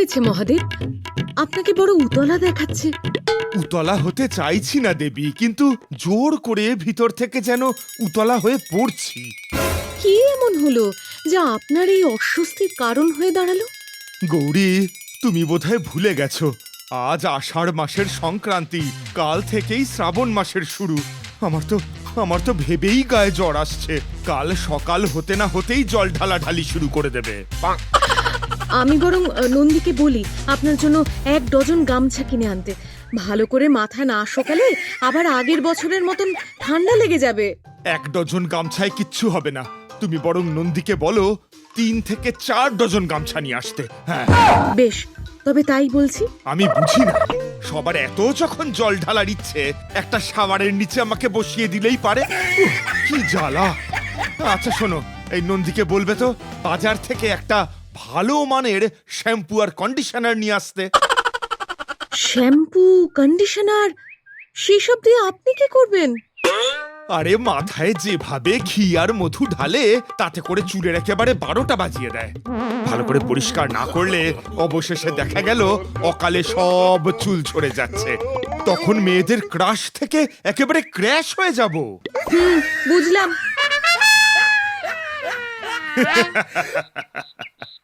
হয়েছে মহাদেব? আপনাকে বড় উতলা দেখাচ্ছে। উতলা হতে চাইছি না দেবী কিন্তু জোর করে ভিতর থেকে যেন উতলা হয়ে পড়ছি। কি এমন হলো যা আপনার এই অস্বস্তির কারণ হয়ে দাঁড়াল? গৌরী তুমি বোধহয় ভুলে গেছো। আজ আষাঢ় মাসের সংক্রান্তি কাল থেকেই শ্রাবণ মাসের শুরু। আমার তো আমার তো ভেবেই গায়ে জ্বর আসছে। কাল সকাল হতে না হতেই জল ঢালা ঢালি শুরু করে দেবে। আমি বরং নন্দীকে বলি আপনার জন্য এক ডজন গামছা কিনে আনতে। ভালো করে মাথা না সকালে আবার আগের বছরের মতন ঠান্ডা লেগে যাবে। এক ডজন গামছায় কিচ্ছু হবে না। তুমি বরং নন্দীকে বলো তিন থেকে চার ডজন গামছা নিয়ে আসতে। হ্যাঁ। বেশ তবে তাই বলছি। আমি বুঝি না। সবার এত যখন জল ঢালার ইচ্ছে একটা সাওয়ারের নিচে আমাকে বসিয়ে দিলেই পারে। কি জ্বালা। আচ্ছা শোনো এই নন্দীকে বলবে তো বাজার থেকে একটা ভালো মানের শ্যাম্পু আর কন্ডিশনার নিয়ে আসতে। শ্যাম্পু কন্ডিশনার সেসব দিয়ে আপনি কি করবেন? আরে মাথায় যেভাবে ঘি আর মধু ঢালে তাতে করে চুলের একেবারে বারোটা বাজিয়ে দেয়। ভালো করে পরিষ্কার না করলে অবশেষে দেখা গেল অকালে সব চুল ঝরে যাচ্ছে। তখন মেয়েদের ক্রাশ থেকে একেবারে ক্র্যাশ হয়ে যাব। বুঝলাম।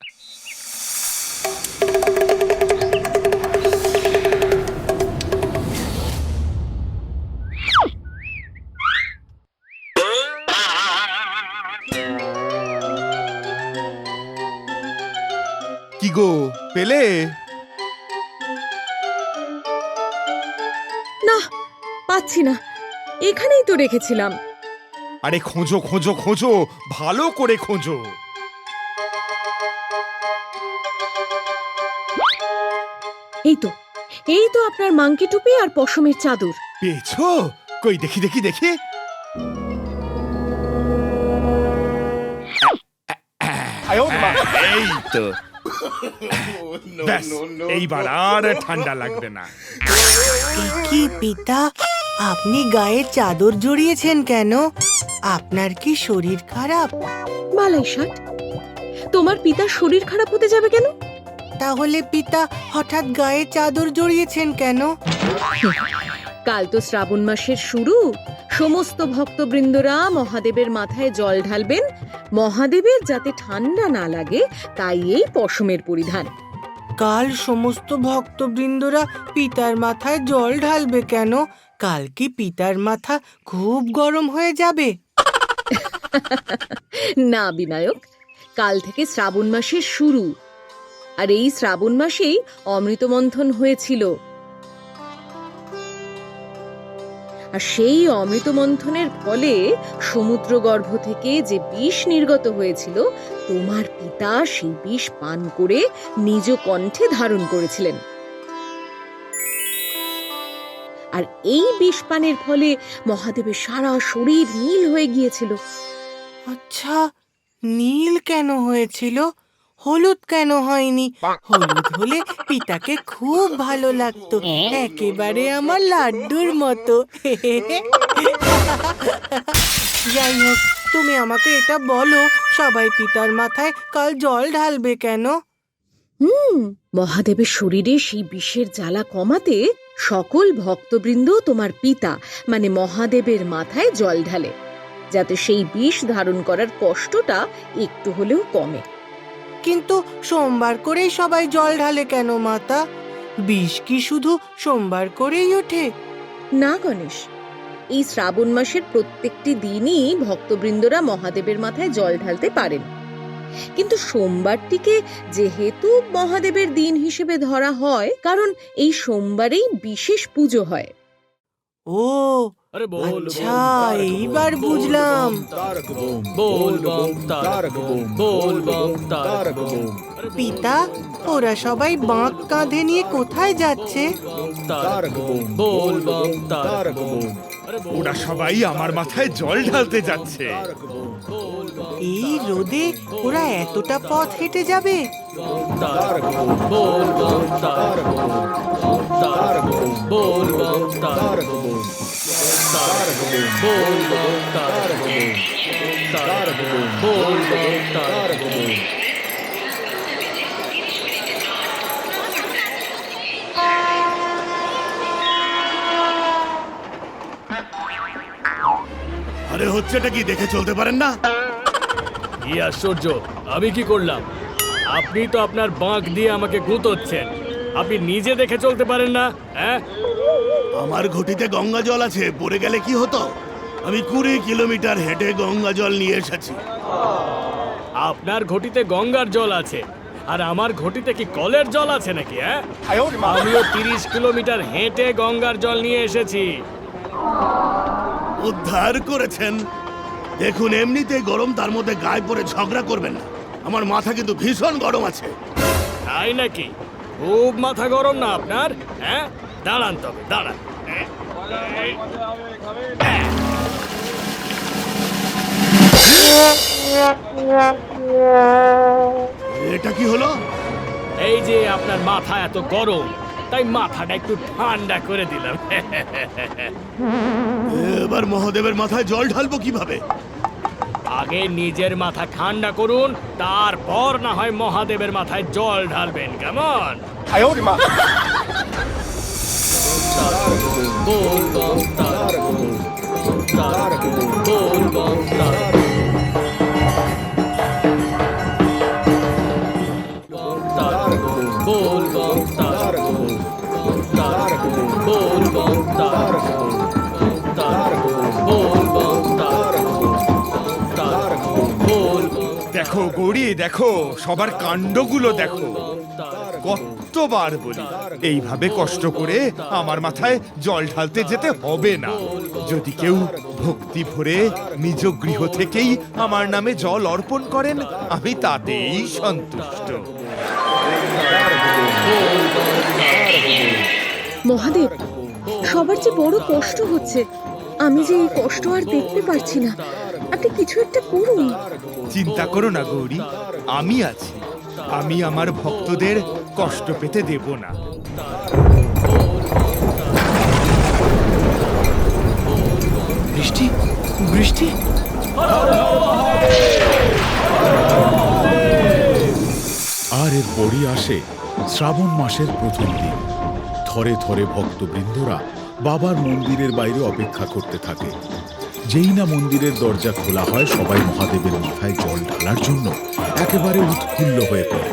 কি গো পেলে? না পাচ্ছি না। এখানেই তো রেখেছিলাম। আরে খোঁজো খোঁজো খোঁজো। ভালো করে খোঁজো। এই তো এই তো আপনার মাংকি টুপি আর পশমের চাদর। পেয়েছ? কই দেখি দেখি দেখি। এই তো। ব্যাস এইবার আর ঠান্ডা লাগবে না। কি পিতা আপনি গায়ে চাদর জড়িয়েছেন কেন? আপনার কি শরীর খারাপ? বালাই ষাট তোমার পিতার শরীর খারাপ হতে যাবে কেন? তাহলে পিতা হঠাৎ গায়ে চাদর জড়িয়েছেন কেন? কাল তো শ্রাবণ মাসের শুরু। সমস্ত ভক্তবৃন্দরা মহাদেবের মাথায় জল ঢালবেন। মহাদেবের যাতে ঠান্ডা না লাগে তাই এই পশমের পরিধান। কাল সমস্ত ভক্তবৃন্দরা পিতার মাথায় জল ঢালবে কেন? কাল কি পিতার মাথা খুব গরম হয়ে যাবে? না বিনায়ক। কাল থেকে শ্রাবণ মাসের শুরু। আর এই শ্রাবণ মাসেই অমৃতমন্থন হয়েছিল। আর সেই অমৃতমন্থনের ফলে সমুদ্রগর্ভ থেকে যে বিষ নির্গত হয়েছিল, তোমার পিতা সেই বিষ পান করে নিজ কণ্ঠে ধারণ করেছিলেন। আর এই বিষ পানের ফলে মহাদেবের সারা শরীর নীল হয়ে গিয়েছিল। আচ্ছা নীল কেন হয়েছিল? হলুদ কেন হয়নি? হলুদ হলে পিতাকে খুব ভালো লাগতো। একেবারে আমার লাড্ডুর মতো। যাই হোক তুমি আমাকে এটা বলো সবাই পিতার মাথায় কাল জল ঢালবে কেন? হুম মহাদেবের শরীরে সেই বিষের জ্বালা কমাতে সকল ভক্তবৃন্দ তোমার পিতা মানে মহাদেবের মাথায় জল ঢালে যাতে সেই বিষ ধারণ করার কষ্টটা একটু হলেও কমে। কিন্তু সোমবার করেই সবাই জল ঢালে কেন মাতা? বিষ কি শুধু সোমবার করেই ওঠে? না গণেশ। এই শ্রাবণ মাসের প্রত্যেকটি দিনই ভক্তবৃন্দরা মহাদেবের মাথায় জল ঢালতে পারেন। কিন্তু সোমবারটিকে যেহেতু মহাদেবের দিন হিসেবে ধরা হয় কারণ এই সোমবারেই বিশেষ পুজো হয়। ও এইবার বুঝলাম। তারক বোম বল বম তারক বোম পিতা ওরা সবাই বাঁক কাঁধে নিয়ে কোথায় যাচ্ছে? তারক বোম বল বম তারক বোম। ওরা সবাই আমার মাথায় জল ঢালতে যাচ্ছে এই রোদে ওরা এতটা পথ হেঁটে যাবে তার আরে হচ্ছেটা কি দেখে চলতে পারেন না? কি আশ্চর্য আমি কি করলাম? আপনি তো আপনার বাঁক দিয়ে আমাকে গুঁতোচ্ছেন। আপনি নিজে দেখে চলতে পারেন না হ্যাঁ? আমার ঘটিতে গঙ্গা জল আছে পড়ে গেলে কি হতো? আমি কুড়ি কিলোমিটার হেঁটে গঙ্গা জল নিয়ে এসেছি। আপনার ঘটিতে গঙ্গার জল আছে আর আমার ঘটিতে কি কলের জল আছে নাকি হ্যাঁ? আমিও তিরিশ কিলোমিটার হেঁটে গঙ্গার জল নিয়ে এসেছি। উদ্ধার করেছেন। দেখুন এমনিতেই গরম তার মধ্যে গায়ে পরে ঝগড়া করবেন না। আমার মাথা কিন্তু ভীষণ গরম আছে। তাই নাকি? খুব মাথা গরম না আপনার? হ্যাঁ? দাঁড়ান তবে দাঁড়ান। এটা কি হলো? এই যে আপনার মাথা এত গরম। তাই মাথাটা একটু ঠান্ডা করে দিলাম। এবার মহাদেবের মাথায় জল ঢালবো কীভাবে? আগে নিজের মাথা ঠান্ডা করুন তারপর না হয় মহাদেবের মাথায় জল ঢালবেন কেমন? বল বল। দেখো গৌরী, দেখো, সবার কাণ্ডগুলো দেখো। কতবার বলি, এইভাবে কষ্ট করে আমার মাথায় জল ঢালতে যেতে হবে না। যদি কেউ ভক্তি ভরে নিজ গৃহ থেকেই আমার নামে জল অর্পণ করেন, আমি তাতেই সন্তুষ্ট। মহাদেব সবার যে বড় কষ্ট হচ্ছে আমি যে এই কষ্ট আর দেখতে পারছি না। আপনি কিছু একটা করুন। চিন্তা করো না গৌরী। আমি আছি। আমি আমার ভক্তদের কষ্ট পেতে দেব না। বৃষ্টি? বৃষ্টি? আর এর পরই আসে শ্রাবণ মাসের প্রথম দিন। থরে থরে ভক্তবৃন্দরা বাবার মন্দিরের বাইরে অপেক্ষা করতে থাকে। যেই না মন্দিরের দরজা খোলা হয়, সবাই মহাদেবের মাথায় জল ঢালার জন্য একেবারে উৎফুল্ল হয়ে পড়ে।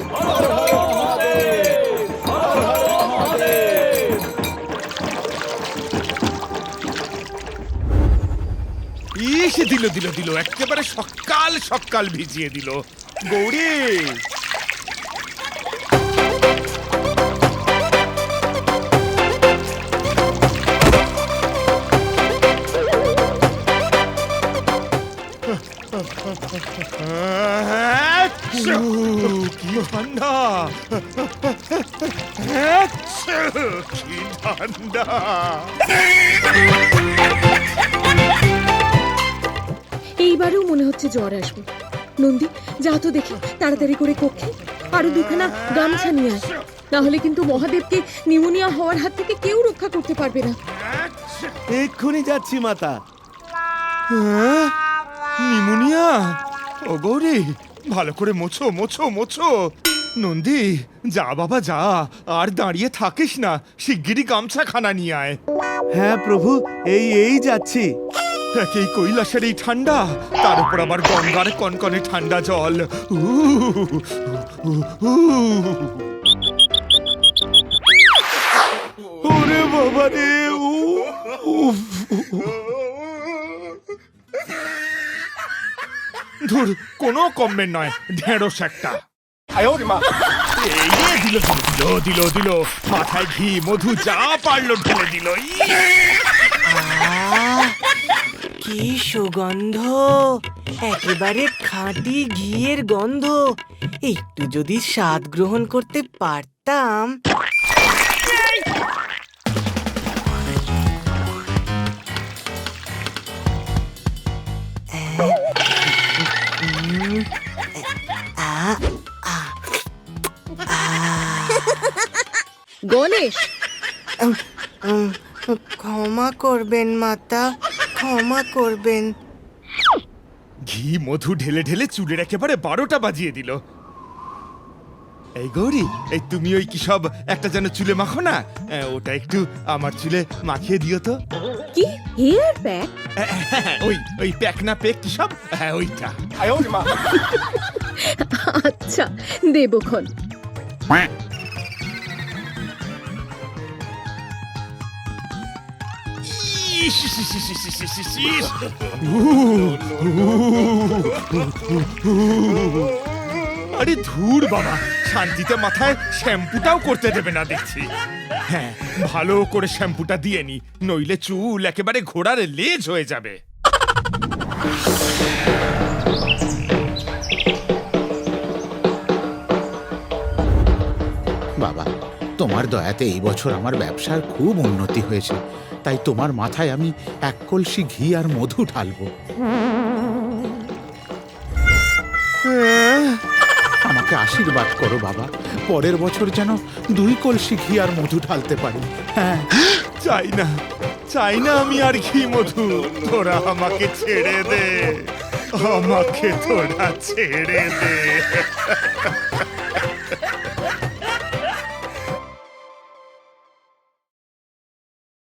দিল দিল দিল, একেবারে সকাল সকাল ভিজিয়ে দিল। গৌরী কি ঠান্ডা কি ঠান্ডা এইবারেও মনে হচ্ছে জ্বর আসবে। নন্দী যা তো দেখি, তাড়াতাড়ি করে কক্ষে। আরও দুখানা গামছা নিয়ে আয়। তাহলে কিন্তু মহাদেবকে নিউমোনিয়া হওয়ার হাত থেকে কেউ রক্ষা করতে পারবে না। এক্ষুনি যাচ্ছি, মাতা। হ্যাঁ? ও গৌরী ভালো করে মোছো মোছো মোছো। নন্দী যা বাবা যা। আর দাঁড়িয়ে থাকিস না শিগগিরই গামছা খানা নিয়ে আয়। হ্যাঁ প্রভু এই এই যাচ্ছি। একেই কৈলাসের এই ঠান্ডা তার উপর আবার গঙ্গার কনকনে ঠান্ডা জল। ওরে বাবা রে উফ ধুর কোনো কমবেন নয় ঢেঁড়স একটা। এই দিল দিল দিল দিল মাথায় ঘি মধু যা পারল ঢেলে দিল! কি সুগন্ধ। একেবারে খাঁটি ঘিয়ের গন্ধ। একটু যদি স্বাদ গ্রহণ করতে পারতাম। গণেশ। ক্ষমা করবেন মাতা। ক্ষমা করবেন। ঘি মধু ঢেলে ঢেলে চুলের একেবারে বারোটা বাজিয়ে দিল। এই গৌরী এই তুমি ওই কি সব একটা যেন চুলে মাখো না? ওটা একটু আমার চুলে মাখিয়ে দিও তো। কি? Hair pack? ওই ওই প্যাক না পেক কি সব? হ্যাঁ ওইটা। আচ্ছা দেবক্ষণ আরে ধুর বাবা, শান্তিতে মাথায় শ্যাম্পুটাও করতে দেবে না দেখছি। হ্যাঁ ভালো করে শ্যাম্পুটা দিয়ে নি, নইলে চুল একেবারে ঘোড়ার লেজ হয়ে যাবে। তোমার দয়াতে এই বছর আমার ব্যবসার খুব উন্নতি হয়েছে। তাই তোমার মাথায় আমি এক কলসি ঘি আর মধু ঢালবো। আমাকে আশীর্বাদ করো বাবা। পরের বছর যেন দুই কলসি ঘি আর মধু ঢালতে পারি। হ্যাঁ। চাই না চাই না আমি আর ঘি মধু। তোরা আমাকে ছেড়ে দে। আমাকে তোরা ছেড়ে দে।